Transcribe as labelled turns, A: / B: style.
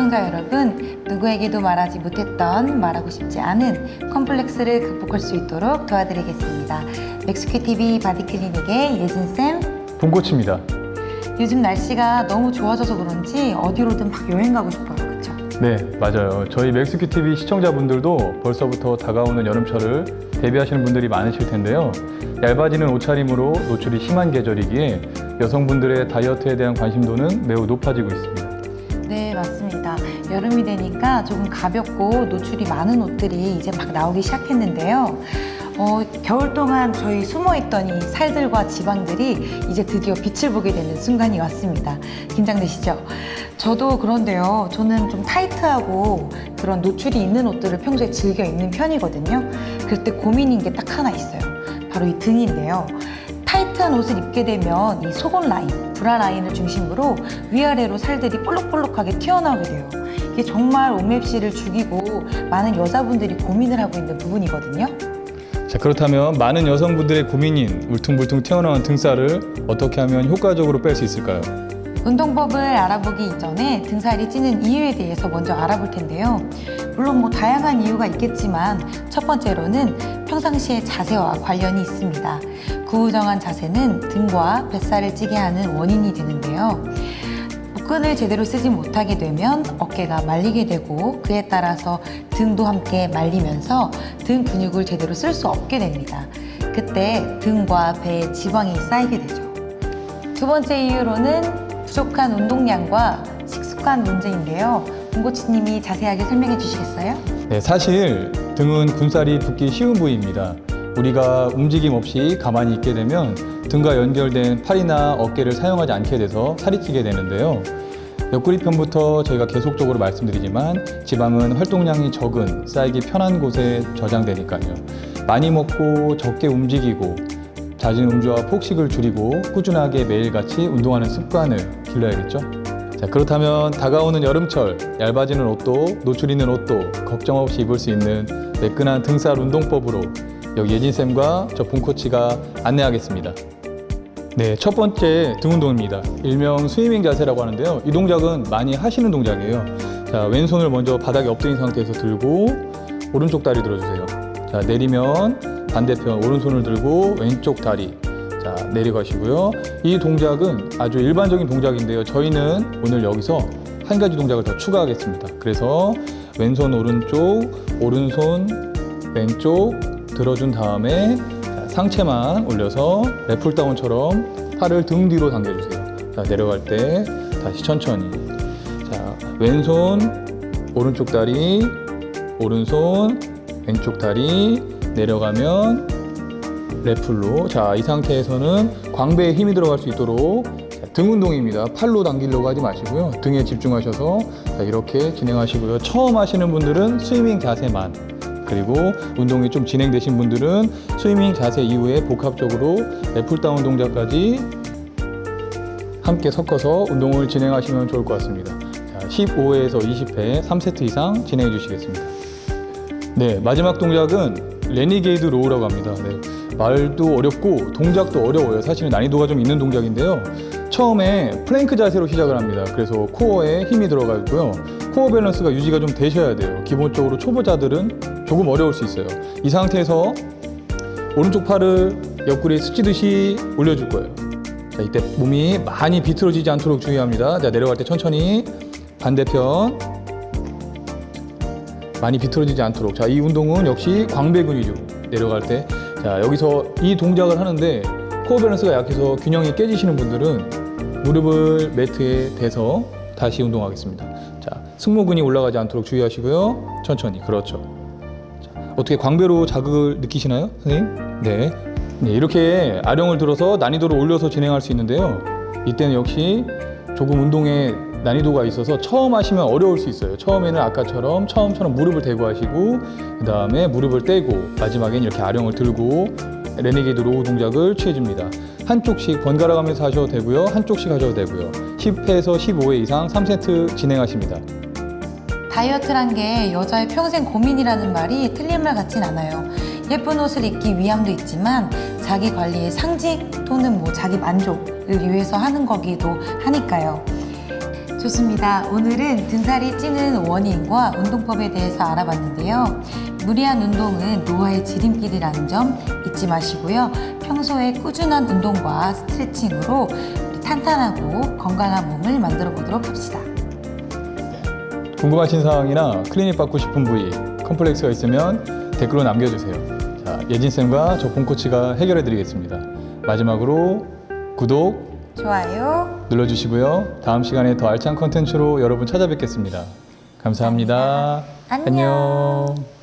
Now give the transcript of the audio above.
A: 시청자 여러분, 누구에게도 말하지 못했던, 말하고 싶지 않은 컴플렉스를 극복할 수 있도록 도와드리겠습니다. 맥스큐 TV 바디클리닉의 예진쌤.
B: 봄꽃입니다.
A: 요즘 날씨가 너무 좋아져서 그런지 어디로든 막 여행 가고 싶어요. 그쵸?
B: 네, 맞아요. 저희 맥스큐 TV 시청자분들도 벌써부터 다가오는 여름철을 대비하시는 분들이 많으실 텐데요. 얇아지는 옷차림으로 노출이 심한 계절이기에 여성분들의 다이어트에 대한 관심도는 매우 높아지고 있습니다.
A: 여름이 되니까 조금 가볍고 노출이 많은 옷들이 이제 막 나오기 시작했는데요. 어, 겨울 동안 저희 숨어 있던 이 살들과 지방들이 이제 드디어 빛을 보게 되는 순간이 왔습니다. 긴장되시죠? 저도 그런데요. 저는 좀 타이트하고 그런 노출이 있는 옷들을 평소에 즐겨 입는 편이거든요. 그럴 때 고민인 게 딱 하나 있어요. 바로 이 등인데요. 타이트한 옷을 입게 되면 이 속옷 라인, 브라 라인을 중심으로 위아래로 살들이 볼록볼록하게 튀어나오게 돼요. 이게 정말 오맵시를 죽이고 많은 여자분들이 고민을 하고 있는 부분이거든요.
B: 자, 그렇다면 많은 여성분들의 고민인 울퉁불퉁 튀어나온 등살을 어떻게 하면 효과적으로 뺄 수 있을까요?
A: 운동법을 알아보기 이전에 등살이 찌는 이유에 대해서 먼저 알아볼 텐데요. 물론 뭐 다양한 이유가 있겠지만 첫 번째로는 평상시의 자세와 관련이 있습니다. 구부정한 자세는 등과 뱃살을 찌게 하는 원인이 되는데요. 복근을 제대로 쓰지 못하게 되면 어깨가 말리게 되고 그에 따라서 등도 함께 말리면서 등 근육을 제대로 쓸 수 없게 됩니다. 그때 등과 배에 지방이 쌓이게 되죠. 두 번째 이유로는 부족한 운동량과 식습관 문제인데요. 문고치님이 자세하게 설명해 주시겠어요?
B: 네, 사실 등은 군살이 붙기 쉬운 부위입니다. 우리가 움직임 없이 가만히 있게 되면 등과 연결된 팔이나 어깨를 사용하지 않게 돼서 살이 찌게 되는데요. 옆구리 편부터 저희가 계속적으로 말씀드리지만 지방은 활동량이 적은 쌓이기 편한 곳에 저장되니까요. 많이 먹고 적게 움직이고 잦은 음주와 폭식을 줄이고 꾸준하게 매일같이 운동하는 습관을 길러야겠죠. 자, 그렇다면 다가오는 여름철 얇아지는 옷도 노출 있는 옷도 걱정 없이 입을 수 있는 매끈한 등살 운동법으로 여기 예진 쌤과 저 본코치가 안내하겠습니다. 네, 첫 번째 등 운동입니다. 일명 스위밍 자세라고 하는데요. 이 동작은 많이 하시는 동작이에요. 자, 왼손을 먼저 바닥에 엎드린 상태에서 들고 오른쪽 다리 들어주세요. 자, 내리면 반대편 오른손을 들고 왼쪽 다리 자, 내려가시고요. 이 동작은 아주 일반적인 동작인데요. 저희는 오늘 여기서 한 가지 동작을 더 추가하겠습니다. 그래서 왼손 오른쪽, 오른손 왼쪽 들어준 다음에 자, 상체만 올려서 래플다운처럼 팔을 등 뒤로 당겨주세요. 자, 내려갈 때 다시 천천히. 자, 왼손 오른쪽 다리, 오른손 왼쪽 다리 내려가면 래플로 자 이 상태에서는 광배에 힘이 들어갈 수 있도록 자, 등 운동입니다 팔로 당기려고 하지 마시고요 등에 집중하셔서 자, 이렇게 진행하시고요 처음 하시는 분들은 스위밍 자세만 그리고 운동이 좀 진행되신 분들은 스위밍 자세 이후에 복합적으로 래플다운 동작까지 함께 섞어서 운동을 진행하시면 좋을 것 같습니다 자, 15회에서 20회 3세트 이상 진행해 주시겠습니다 네 마지막 동작은 레니게이드 로우라고 합니다 네. 말도 어렵고 동작도 어려워요. 사실은 난이도가 좀 있는 동작인데요. 처음에 플랭크 자세로 시작을 합니다. 그래서 코어에 힘이 들어가 있고요. 코어 밸런스가 유지가 좀 되셔야 돼요. 기본적으로 초보자들은 조금 어려울 수 있어요. 이 상태에서 오른쪽 팔을 옆구리에 스치듯이 올려줄 거예요. 자, 이때 몸이 많이 비틀어지지 않도록 주의합니다. 자, 내려갈 때 천천히 반대편 많이 비틀어지지 않도록. 자, 이 운동은 역시 광배근이죠. 내려갈 때. 자, 여기서 이 동작을 하는데 코어 밸런스가 약해서 균형이 깨지시는 분들은 무릎을 매트에 대서 다시 운동하겠습니다. 자, 승모근이 올라가지 않도록 주의하시고요. 천천히. 그렇죠. 자, 어떻게 광배로 자극을 느끼시나요, 선생님? 네. 네, 이렇게 아령을 들어서 난이도를 올려서 진행할 수 있는데요. 이때는 역시 조금 운동에 난이도가 있어서 처음 하시면 어려울 수 있어요. 처음에는 아까처럼 처음처럼 무릎을 대고 하시고 그 다음에 무릎을 떼고 마지막엔 이렇게 아령을 들고 레네게이드 로우 동작을 취해줍니다. 한쪽씩 번갈아 가면서 하셔도 되고요. 한쪽씩 하셔도 되고요. 10회에서 15회 이상 3세트 진행하십니다.
A: 다이어트란 게 여자의 평생 고민이라는 말이 틀린 말 같진 않아요. 예쁜 옷을 입기 위함도 있지만 자기 관리의 상징 또는 뭐 자기 만족을 위해서 하는 거기도 하니까요. 좋습니다. 오늘은 등살이 찌는 원인과 운동법에 대해서 알아봤는데요. 무리한 운동은 노화의 지름길이라는 점 잊지 마시고요. 평소에 꾸준한 운동과 스트레칭으로 탄탄하고 건강한 몸을 만들어 보도록 합시다.
B: 궁금하신 사항이나 클리닉 받고 싶은 부위, 컴플렉스가 있으면 댓글로 남겨주세요. 자, 예진쌤과 저 봄코치가 해결해 드리겠습니다. 마지막으로 구독
A: 좋아요.
B: 눌러주시고요. 다음 시간에 더 알찬 컨텐츠로 여러분 찾아뵙겠습니다. 감사합니다.
A: 안녕.
B: 안녕.